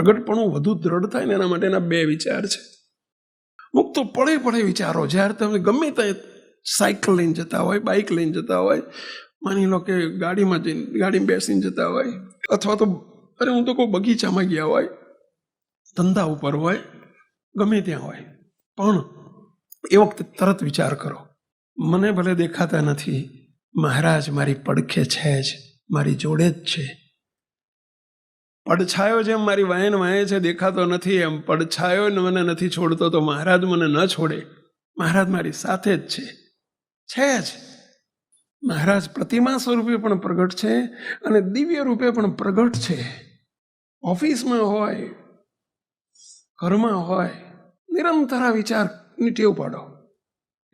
પ્રગટપણું વધુ દ્રઢ થાય ને એના માટેના બે વિચાર છે. મુક્તો પડે પડે વિચારો. જ્યારે તમે ગમે ત્યાં સાયકલ લઈને જતા હોય, બાઇક લઈને જતા હોય, માની લો કે ગાડીમાં જઈને, ગાડીમાં બેસીને જતા હોય, અથવા તો, અરે હું તો કોઈ બગીચામાં ગયા હોય, ધંધા ઉપર હોય, ગમે ત્યાં હોય, પણ એ વખતે તરત વિચાર કરો. મને ભલે દેખાતા નથી, મહારાજ મારી પડખે છે જ, મારી જોડે જ છે. પડછાયો જેમ મારી વાયન વાય છે દેખાતો નથી એમ, પડછાયો મને નથી છોડતો તો મહારાજ મને ન છોડે. મહારાજ મારી સાથે જ છે. છે જ. મહારાજ પ્રતિમા સ્વરૂપે પણ પ્રગટ છે અને દિવ્ય રૂપે પણ પ્રગટ છે. ઓફિસમાં હોય, ઘરમાં હોય, નિરંતર આ વિચારની ટેવ પાડો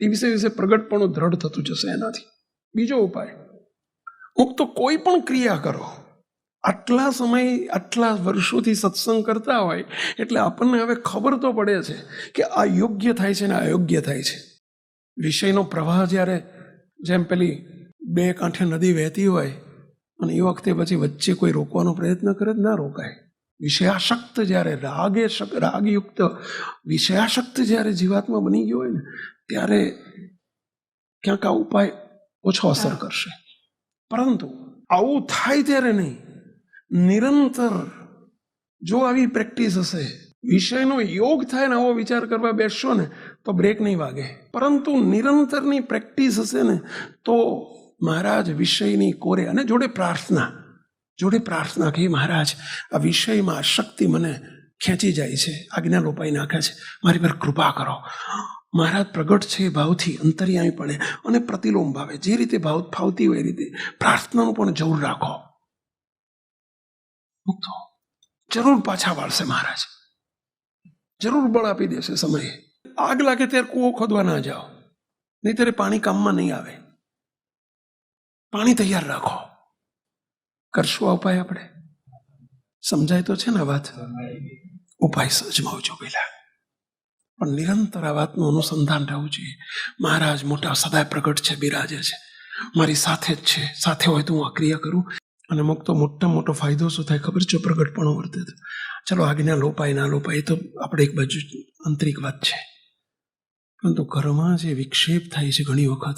વિશે વિશે પ્રગટપણું દ્રઢ થતું જશે એનાથી. બીજો ઉપાય મુક્ત કોઈ પણ ક્રિયા કરો. આટલા સમય આટલા વર્ષોથી સત્સંગ કરતા હોય એટલે આપણને હવે ખબર તો પડે છે કે આ યોગ્ય થાય છે ને અયોગ્ય થાય છે. વિષયનો પ્રવાહ જ્યારે જેમ પેલી બે કાંઠે નદી વહેતી હોય અને એ વખતે પછી વચ્ચે કોઈ રોકવાનો પ્રયત્ન કરે જ ના રોકાય. વિષયાશક્ત જ્યારે રાગે શક- રાગયુક્ત વિષયાશક્ત જ્યારે જીવાત્મા બની ગયો હોય ને ત્યારે ક્યાંક આ ઉપાય ઓછો અસર કરશે. પરંતુ આવું થાય ત્યારે નહીં. નિરંતર જો આવી પ્રેક્ટિસ હશે, વિષયનો યોગ થાય ને આવો વિચાર કરવા બેસશો ને, તો બ્રેક નહીં વાગે. પરંતુ નિરંતરની પ્રેક્ટિસ હશે ને, તો મહારાજ વિષયની કોરે, અને જોડે પ્રાર્થના જોડે પ્રાર્થના કે મહારાજ, આ વિષયમાં શક્તિ મને ખેંચી જાય છે, આજ્ઞા લોપાઈ નાખે છે, મારી પર કૃપા કરો. મહારાજ પ્રગટ છે ભાવથી, અંતર્યામી પડે અને પ્રતિલોમ ભાવે. જે રીતે ભાવ ફાવતી હોય એ રીતે પ્રાર્થનાનું પણ જરૂર રાખો. મુક્તો જરૂર પાછા વાળશે મહારાજ. જરૂર બળ આપી દેશે સમયે. આગ લાગે ત્યારે કૂવો ખોદવા ના જાઓ. નહીં ત્યારે પાણી કામમાં નહીં આવે. પાણી તૈયાર રાખો. કરશું આ ઉપાય આપણે? સમજાય તો છે ને વાત? ઉપાય સજમાવજો પેલા. પણ નિરંતર આ વાતનું અનુસંધાન રહેવું જોઈએ. મહારાજ મોટા સદાય પ્રગટ છે, બિરાજે છે. મારી સાથે જ છે. સાથે હોય તો હું આ ક્રિયા કરું. અને અમુક તો મોટા મોટો ફાયદો શું થાય ખબર છે? પ્રગટપણો વર્તે ચાલો આજ્ઞા લોપાય ના લોપાય તો આપણે એક બાજુ આંતરિક વાત છે. પરંતુ ઘરમાં જે વિક્ષેપ થાય છે ઘણી વખત,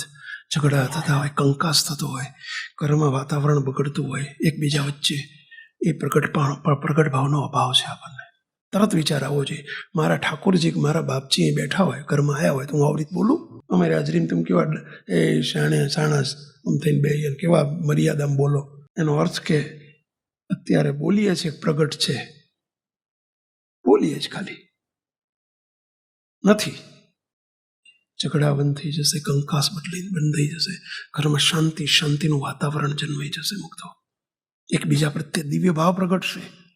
ઝઘડા થતા હોય, કંકાસ થતો હોય, ઘરમાં વાતાવરણ બગડતું હોય, એકબીજા વચ્ચે, એ પ્રગટ પ્રગટ ભાવનો અભાવ છે આપણને. તરત વિચાર આવવો જોઈએ. મારા ઠાકોરજી કે મારા બાપજી અહીં બેઠા હોય, ઘરમાં આવ્યા હોય, તો હું આવી રીતે બોલું? અમારી હાજરીને તમે કેવા એ શાણે શાણા આમ થઈને બે કેવા મર્યાદામાં બોલો? એનો અર્થ કે અત્યારે બોલીએ છીએ પ્રગટ છે. બોલીએ જ ખાલી. નથી. ઝઘડા બંધ થઈ જશે, કંકાસ બદલી બંધ થઈ જશે, ઘરમાં શાંતિ, શાંતિનું વાતાવરણ જન્માઈ જશે મુક્તો. એકબીજા પ્રત્યે દિવ્ય ભાવ પ્રગટશે.